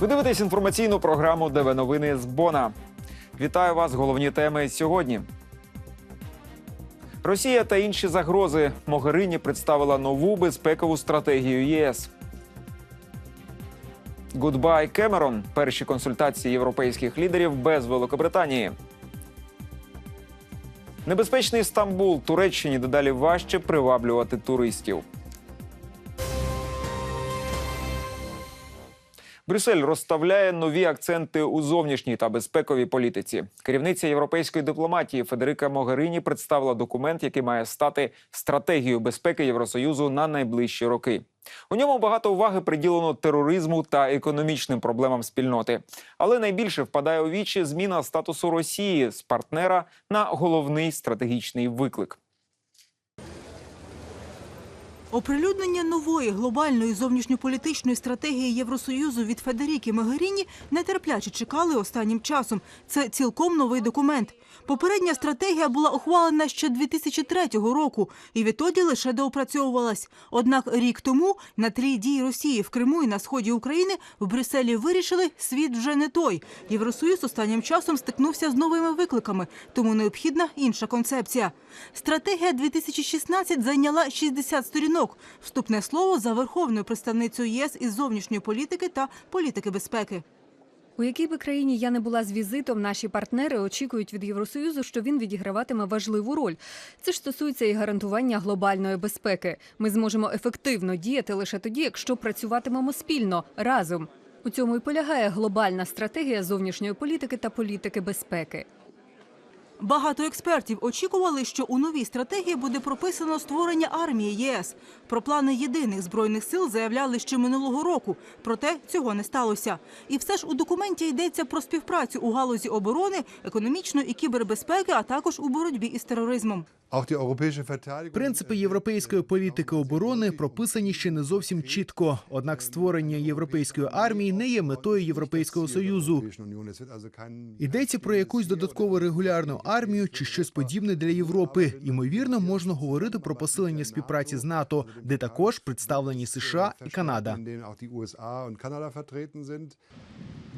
Ви дивитесь інформаційну програму ДВ Новини з Бона. Вітаю вас. Головні теми сьогодні. Росія та інші загрози. Могерині представила нову безпекову стратегію ЄС. Гудбай Кемерон. Перші консультації європейських лідерів без Великобританії. Небезпечний Стамбул Туреччині дедалі важче приваблювати туристів. Брюссель розставляє нові акценти у зовнішній та безпековій політиці. Керівниця європейської дипломатії Федерика Могерині представила документ, який має стати стратегією безпеки Євросоюзу на найближчі роки. У ньому багато уваги приділено тероризму та економічним проблемам спільноти. Але найбільше впадає у вічі зміна статусу Росії з партнера на головний стратегічний виклик. Оприлюднення нової глобальної зовнішньополітичної стратегії Євросоюзу від Федеріки Магеріні нетерпляче чекали останнім часом. Це цілком новий документ. Попередня стратегія була ухвалена ще 2003 року і відтоді лише доопрацьовувалась. Однак рік тому на тлі дій Росії в Криму і на сході України в Брюсселі вирішили, світ вже не той. Євросоюз останнім часом стикнувся з новими викликами, тому необхідна інша концепція. Стратегія 2016 зайняла 60 сторінок. Вступне слово за верховною представницею ЄС із зовнішньої політики та політики безпеки. У якій би країні я не була з візитом, наші партнери очікують від Євросоюзу, що він відіграватиме важливу роль. Це ж стосується і гарантування глобальної безпеки. Ми зможемо ефективно діяти лише тоді, якщо працюватимемо спільно разом. У цьому і полягає глобальна стратегія зовнішньої політики та політики безпеки. Багато експертів очікували, що у новій стратегії буде прописано створення армії ЄС. Про плани єдиних збройних сил заявляли ще минулого року, проте цього не сталося. І все ж у документі йдеться про співпрацю у галузі оборони, економічної і кібербезпеки, а також у боротьбі із тероризмом. Принципи європейської політики оборони прописані ще не зовсім чітко. Однак створення європейської армії не є метою Європейського союзу. Йдеться про якусь додаткову регулярну армію чи щось подібне для Європи. Ймовірно, можна говорити про посилення співпраці з НАТО, де також представлені США і Канада.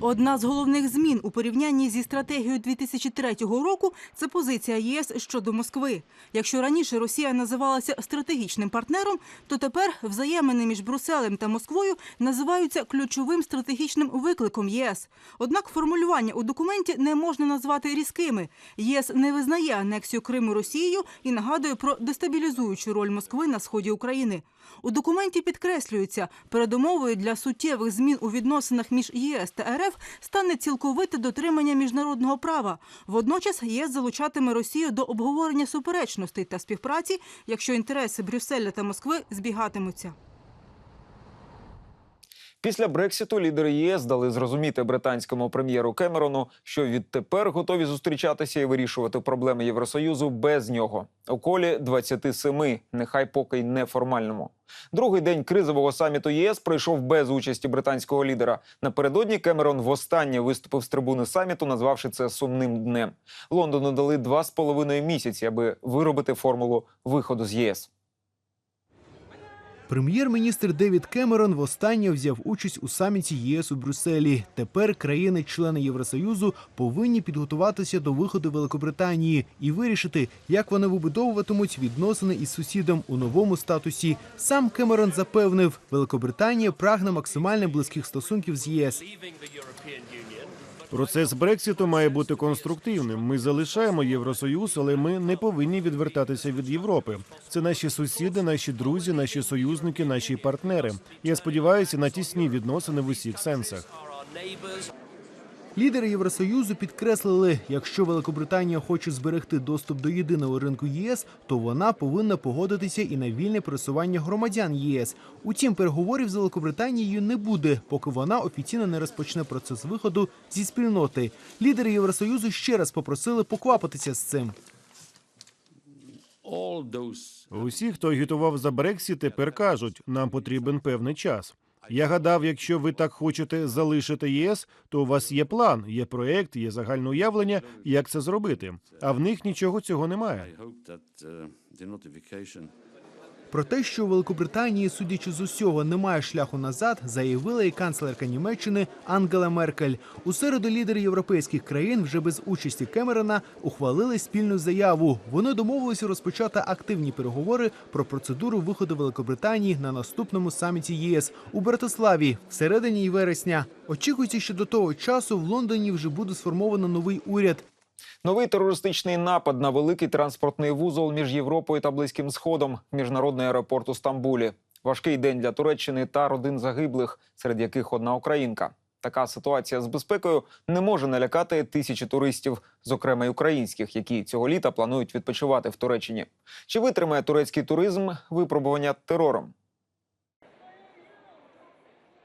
Одна з головних змін у порівнянні зі стратегією 2003 року це позиція ЄС щодо Москви. Якщо раніше Росія називалася стратегічним партнером, то тепер взаємини між Брюсселем та Москвою називаються ключовим стратегічним викликом ЄС. Однак формулювання у документі не можна назвати різкими. ЄС не визнає анексію Криму Росією і нагадує про дестабілізуючу роль Москви на сході України. У документі підкреслюється, передумовою для суттєвих змін у відносинах між ЄС та РФ стане цілковите дотримання міжнародного права. Водночас ЄС залучатиме Росію до обговорення суперечностей та співпраці, якщо інтереси Брюсселя та Москви збігатимуться. Після Брексіту лідери ЄС дали зрозуміти британському прем'єру Кемерону, що відтепер готові зустрічатися і вирішувати проблеми Євросоюзу без нього. У колі 27, нехай поки й неформальному. Другий день кризового саміту ЄС пройшов без участі британського лідера. Напередодні Кемерон востаннє виступив з трибуни саміту, назвавши це сумним днем. Лондону дали два з половиною місяці, аби виробити формулу виходу з ЄС. Прем'єр-міністр Девід Кемерон востаннє взяв участь у саміті ЄС у Брюсселі. Тепер країни-члени Євросоюзу повинні підготуватися до виходу Великобританії і вирішити, як вони вибудовуватимуть відносини із сусідом у новому статусі. Сам Кемерон запевнив, Великобританія прагне максимально близьких стосунків з ЄС. Процес Брексіту має бути конструктивним. Ми залишаємо Євросоюз, але ми не повинні відвертатися від Європи. Це наші сусіди, наші друзі, наші союзники, наші партнери. Я сподіваюся на тісні відносини в усіх сенсах. Лідери Євросоюзу підкреслили, якщо Великобританія хоче зберегти доступ до єдиного ринку ЄС, то вона повинна погодитися і на вільне пересування громадян ЄС. Утім, переговорів з Великобританією не буде, поки вона офіційно не розпочне процес виходу зі спільноти. Лідери Євросоюзу ще раз попросили поквапитися з цим. Усі, хто агітував за Брексіт, тепер кажуть, нам потрібен певний час. Я гадав, якщо ви так хочете залишити ЄС, то у вас є план, є проект, є загальне уявлення, як це зробити. А в них нічого цього немає. Про те, що у Великобританії, судячи з усього, немає шляху назад, заявила і канцлерка Німеччини Ангела Меркель. У середу лідери європейських країн вже без участі Кемерона ухвалили спільну заяву. Вони домовилися розпочати активні переговори про процедуру виходу Великобританії на наступному саміті ЄС у Братиславі всередині вересня. Очікується, що до того часу в Лондоні вже буде сформовано новий уряд. Новий терористичний напад на великий транспортний вузол між Європою та Близьким Сходом, міжнародний аеропорт у Стамбулі. Важкий день для Туреччини та родин загиблих, серед яких одна українка. Така ситуація з безпекою не може налякати тисячі туристів, зокрема й українських, які цього літа планують відпочивати в Туреччині. Чи витримає турецький туризм випробування терором?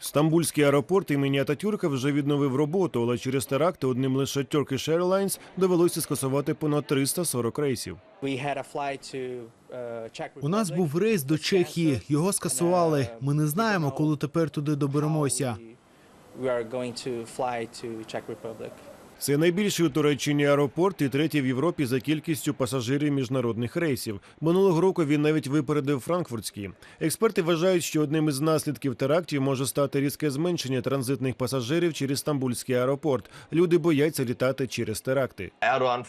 Стамбульський аеропорт імені Ататюрка вже відновив роботу, але через теракти одним лише Turkish Airlines довелося скасувати понад 340 рейсів. У нас був рейс до Чехії. Його скасували. Ми не знаємо, коли тепер туди доберемося. Це найбільший у Туреччині аеропорт і третій в Європі за кількістю пасажирів міжнародних рейсів. Минулого року він навіть випередив франкфуртський. Експерти вважають, що одним із наслідків терактів може стати різке зменшення транзитних пасажирів через Стамбульський аеропорт. Люди бояться літати через теракти.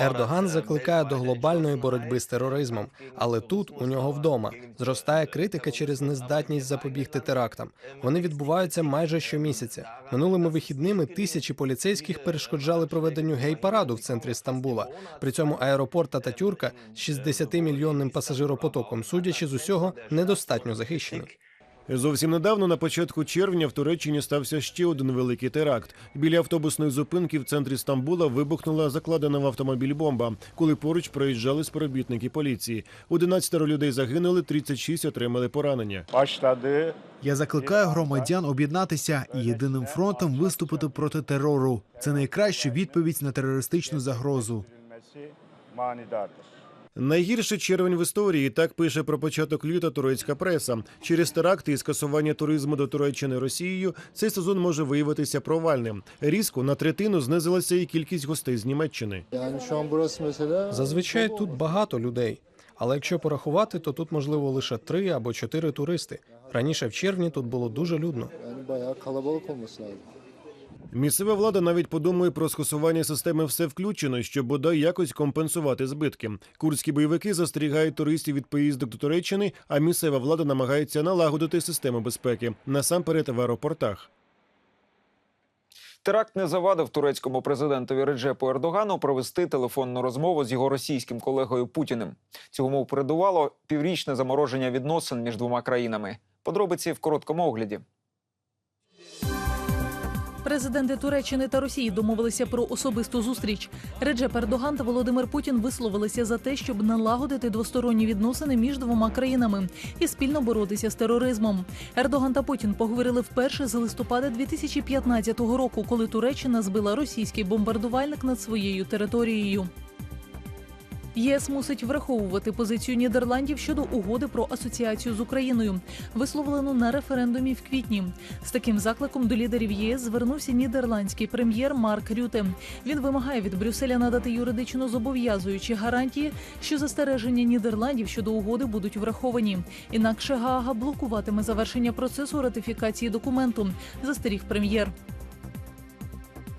Ердоган закликає до глобальної боротьби з тероризмом, але тут у нього вдома зростає критика через нездатність запобігти терактам. Вони відбуваються майже щомісяця. Минулими вихідними тисячі поліцейських перешкоджали проведенню гей-параду в центрі Стамбула. При цьому аеропорт Ататюрка з 60-мільйонним пасажиропотоком, судячи з усього, недостатньо захищений. Зовсім недавно, на початку червня, в Туреччині стався ще один великий теракт. Біля автобусної зупинки в центрі Стамбула вибухнула закладена в автомобіль бомба, коли поруч проїжджали співробітники поліції. 11 людей загинули, 36 отримали поранення. Я закликаю громадян об'єднатися і єдиним фронтом виступити проти терору. Це найкраща відповідь на терористичну загрозу. Найгірший червень в історії так пише про початок літа турецька преса. Через теракти і скасування туризму до Туреччини Росією цей сезон може виявитися провальним. Різко на третину знизилася і кількість гостей з Німеччини. Зазвичай тут багато людей. Але якщо порахувати, то тут можливо лише три або чотири туристи. Раніше в червні тут було дуже людно. Місцева влада навіть подумує про скасування системи все включено, щоб бодай якось компенсувати збитки. Курські бойовики застерігають туристів від поїздок до Туреччини, а місцева влада намагається налагодити систему безпеки насамперед в аеропортах. Теракт не завадив турецькому президентові Реджепу Ердогану провести телефонну розмову з його російським колегою Путіним. Цьому передувало піврічне замороження відносин між двома країнами. Подробиці в короткому огляді. Президенти Туреччини та Росії домовилися про особисту зустріч. Реджеп Ердоган та Володимир Путін висловилися за те, щоб налагодити двосторонні відносини між двома країнами і спільно боротися з тероризмом. Ердоган та Путін поговорили вперше з листопада 2015 року, коли Туреччина збила російський бомбардувальник над своєю територією. ЄС мусить враховувати позицію Нідерландів щодо угоди про асоціацію з Україною, висловлену на референдумі в квітні. З таким закликом до лідерів ЄС звернувся нідерландський прем'єр Марк Рюте. Він вимагає від Брюсселя надати юридично зобов'язуючі гарантії, що застереження Нідерландів щодо угоди будуть враховані. Інакше Гаага блокуватиме завершення процесу ратифікації документу, застеріг прем'єр.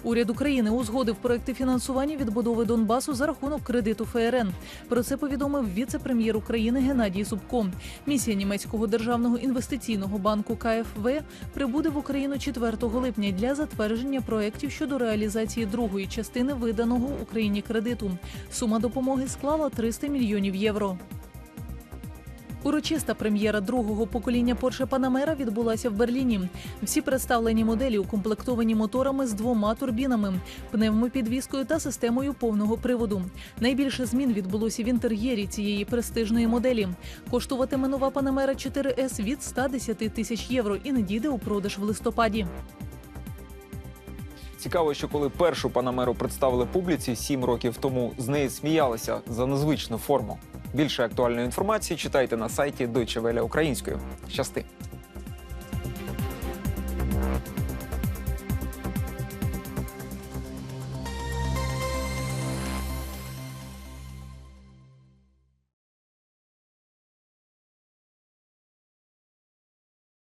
Уряд України узгодив проекти фінансування відбудови Донбасу за рахунок кредиту ФРН. Про це повідомив віце-прем'єр України Геннадій Зубко. Місія німецького державного інвестиційного банку КФВ прибуде в Україну 4 липня для затвердження проєктів щодо реалізації другої частини виданого Україні кредиту. Сума допомоги склала 300 мільйонів євро. Урочиста прем'єра другого покоління Porsche Panamera відбулася в Берліні. Всі представлені моделі укомплектовані моторами з двома турбінами, пневмопідвіскою та системою повного приводу. Найбільше змін відбулося в інтер'єрі цієї престижної моделі. Коштуватиме нова Panamera 4S від 110 тисяч євро і надійде у продаж в листопаді. Цікаво, що коли першу панамеру представили публіці сім років тому, з неї сміялися за незвичну форму. Більше актуальної інформації читайте на сайті Deutsche Welle українською. Щасти!